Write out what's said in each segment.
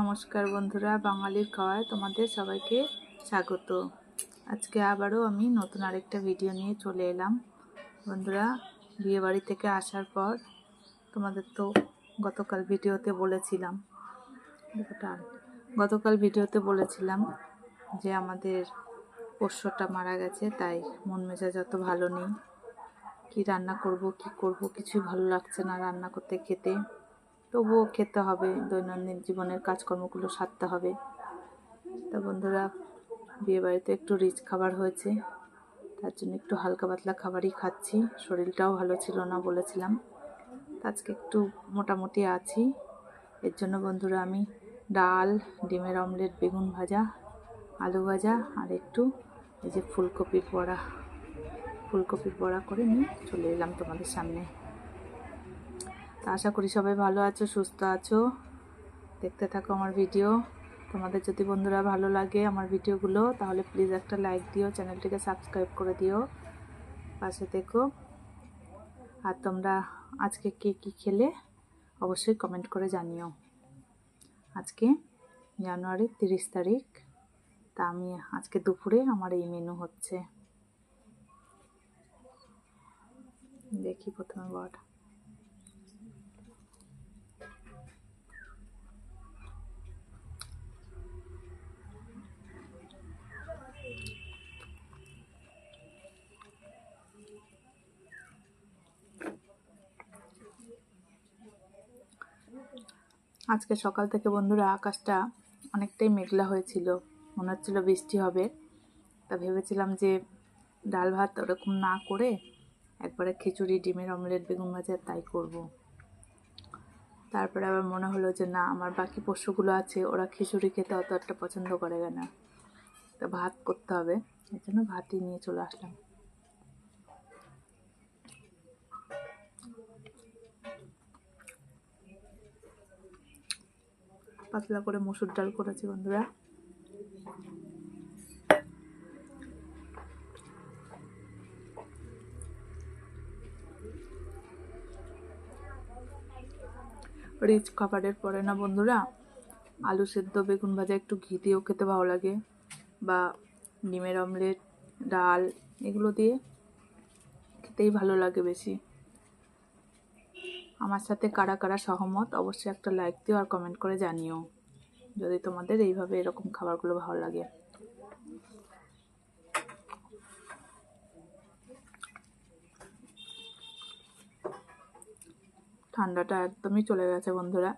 নমস্কার বন্ধুরা, বাঙালির খাওয়ায় তোমাদের সবাইকে স্বাগত। আজকে আবারও আমি নতুন আরেকটা ভিডিও নিয়ে চলে এলাম। বন্ধুরা, বিয়েবাড়ি থেকে আসার পর তোমাদের তো গতকাল ভিডিওতে বলেছিলাম, গতকাল ভিডিওতে বলেছিলাম যে আমাদের পোষ্যটা মারা গেছে, তাই মন মেজাজ অত ভালো নেই। কি রান্না করব, কি করব, কিছুই ভালো লাগছে না রান্না করতে খেতে। তবুও খেতে হবে, দৈনন্দিন জীবনের কাজকর্মগুলো সারতে হবে। তা বন্ধুরা, বিয়েবাড়িতে একটু রিচ খাবার হয়েছে, তার জন্য একটু হালকা পাতলা খাবারই খাচ্ছি, শরীরটাও ভালো ছিল না বলেছিলাম। আজকে একটু মোটামুটি আছি। এর জন্য বন্ধুরা, আমি ডাল, ডিমের অমলেট, বেগুন ভাজা, আলু ভাজা আর একটু এই যে ফুলকপির বড়া ফুলকপির বড়া করে নিয়ে চলে এলাম তোমাদের সামনে। আশা করি সবাই ভালো আছো, সুস্থ আছো। দেখতে থাকো আমার ভিডিও তোমাদের যদি বন্ধুরা ভালো লাগে আমার ভিডিওগুলো তাহলে প্লিজ একটা লাইক দিও, চ্যানেলটিকে সাবস্ক্রাইব করে দিও। পাশে দেখো আর তোমরা আজকে কে কী খেলে, অবশ্যই কমেন্ট করে জানিও। আজকে জানুয়ারির তিরিশ তারিখ, তা আমি আজকে দুপুরে আমার এই মেনু হচ্ছে। দেখি প্রথমে বড়টা আজকে সকাল থেকে বন্ধুরা আকাশটা অনেকটাই মেঘলা হয়েছিল। মনে হচ্ছিল বৃষ্টি হবে। তা ভেবেছিলাম যে ডাল ভাত ওরকম না করে একবারে খিচুড়ি, ডিমের অমলেট, বেগুন ভাজা তাই করব। তারপরে আবার মনে হলো যে না, আমার বাকি পশুগুলো আছে, ওরা খিচুড়ি খেতে অত একটা পছন্দ করে না। তা ভাত করতে হবে। এই জন্য ভাতই নিয়ে চলে আসলাম। পাতলা করে মসুর ডাল করেছি বন্ধুরা। রিচ খাবারের পরে না বন্ধুরা, আলু সেদ্ধ, বেগুন ভাজা, একটু ঘি দিয়েও খেতে ভালো লাগে। বা ডিমের অমলেট, ডাল, এগুলো দিয়ে খেতেই ভালো লাগে বেশি। আমার সাথে কারা কারা সহমত, অবশ্যই একটা লাইক দিও আর কমেন্ট করে জানিও। যদি তোমাদের এইভাবে এরকম খাবারগুলো ভালো লাগে। ঠান্ডাটা একদমই চলে গেছে বন্ধুরা।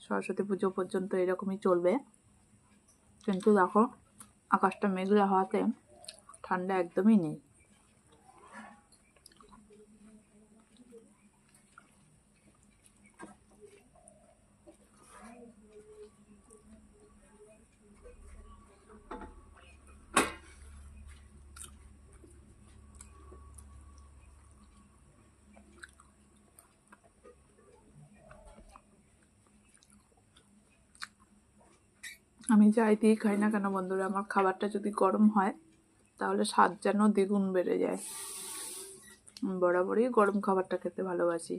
সরস্বতী পুজো পর্যন্ত এরকমই চলবে। কিন্তু দেখো, আকাশটা মেঘলা হওয়াতে ঠান্ডা একদমই নেই। আমি যাই দিয়ে খাই না কেন বন্ধুরা? আমার খাবারটা যদি গরম হয়, তাহলে স্বাদ যেন দ্বিগুণ বেড়ে যায়। বরাবরই গরম খাবারটা খেতে ভালোবাসি।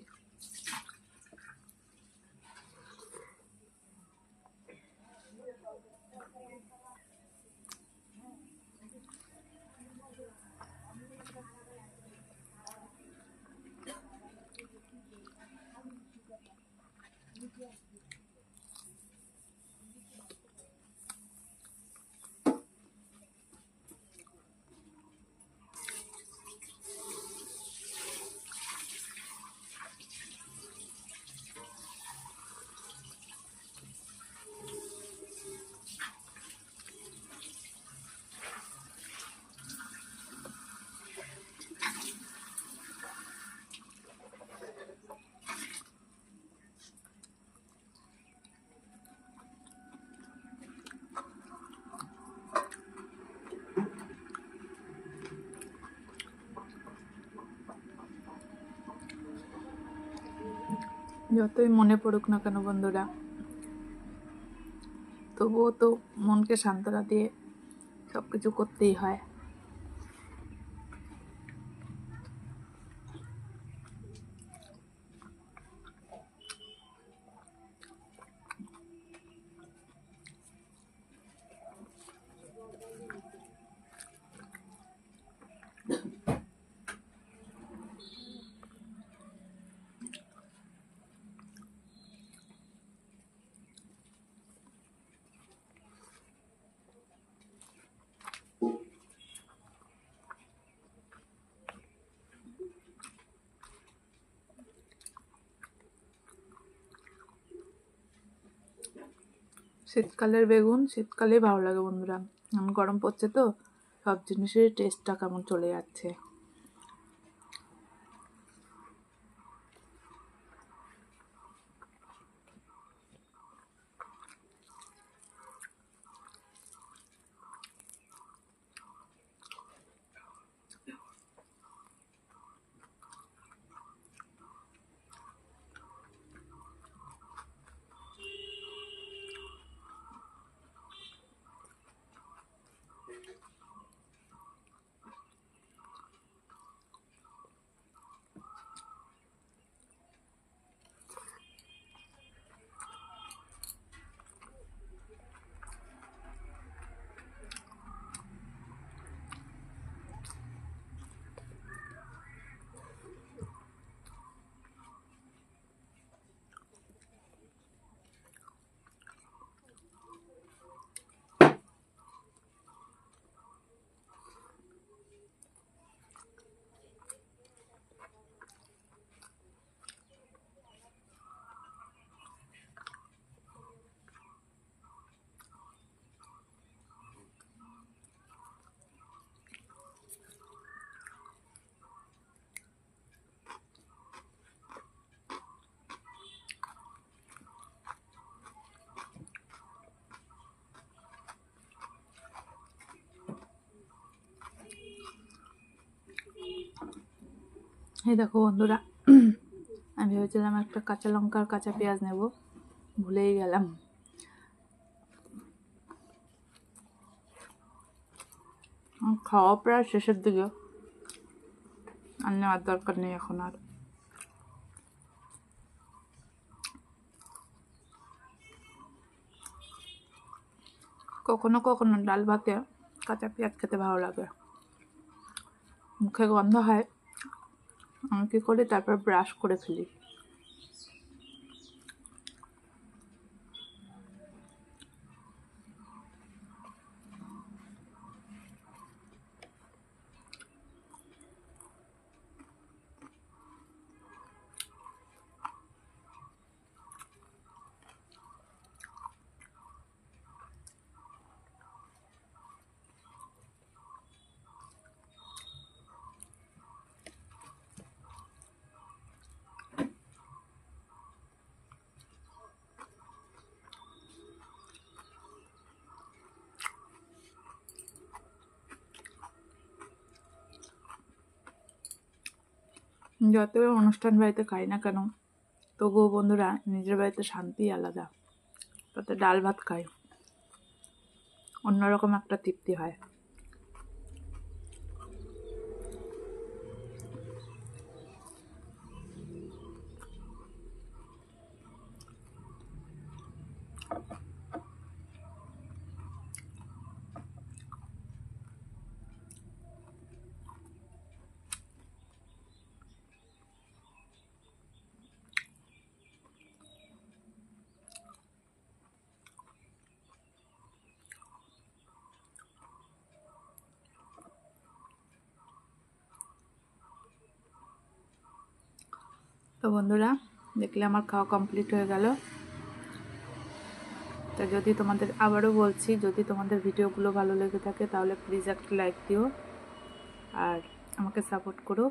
যতই মনে পড়ুক না কেন বন্ধুরা, তবুও তো মনকে সান্ত্বনা দিয়ে সব কিছু করতেই হয়। শীতকালের বেগুন, শীতকালেই ভালো লাগে বন্ধুরা। গরম পড়ছে তো, সব জিনিসের টেস্টটা কেমন চলে যাচ্ছে। এই দেখো বন্ধুরা, আমি ভেবেছিলাম একটা কাঁচা লঙ্কার কাঁচা পেঁয়াজ নেব, ভুলেই গেলাম। খাওয়া প্রায় শেষের দিকে, আর নেওয়ার দরকার নেই এখন আর। কখনো কখনো ডাল ভাতে কাঁচা পেঁয়াজ খেতে ভালো লাগে। মুখে গন্ধ হয় আমি কী করি তারপর ব্রাশ করে ফেলি। যতই অনুষ্ঠান বাড়িতে খাই না কেন, তবুও বন্ধুরা নিজের বাড়িতে শান্তি আলাদা। তাতে ডাল ভাত খাই। অন্যরকম একটা তৃপ্তি হয়। তো বন্ধুরা, দেখলে আমার খাওয়া কমপ্লিট হয়ে গেল। তা যদি তোমাদের, আবারও বলছি, যদি তোমাদের ভিডিওগুলো ভালো লেগে থাকে, তাহলে প্লিজ একটা লাইক দিও আর আমাকে সাপোর্ট করো।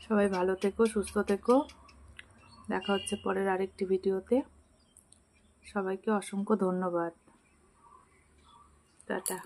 সবাই ভালো থেকো, সুস্থ থেকো। দেখা হচ্ছে পরের আরেকটি ভিডিওতে। সবাইকে অসংখ্য ধন্যবাদ। টাটা।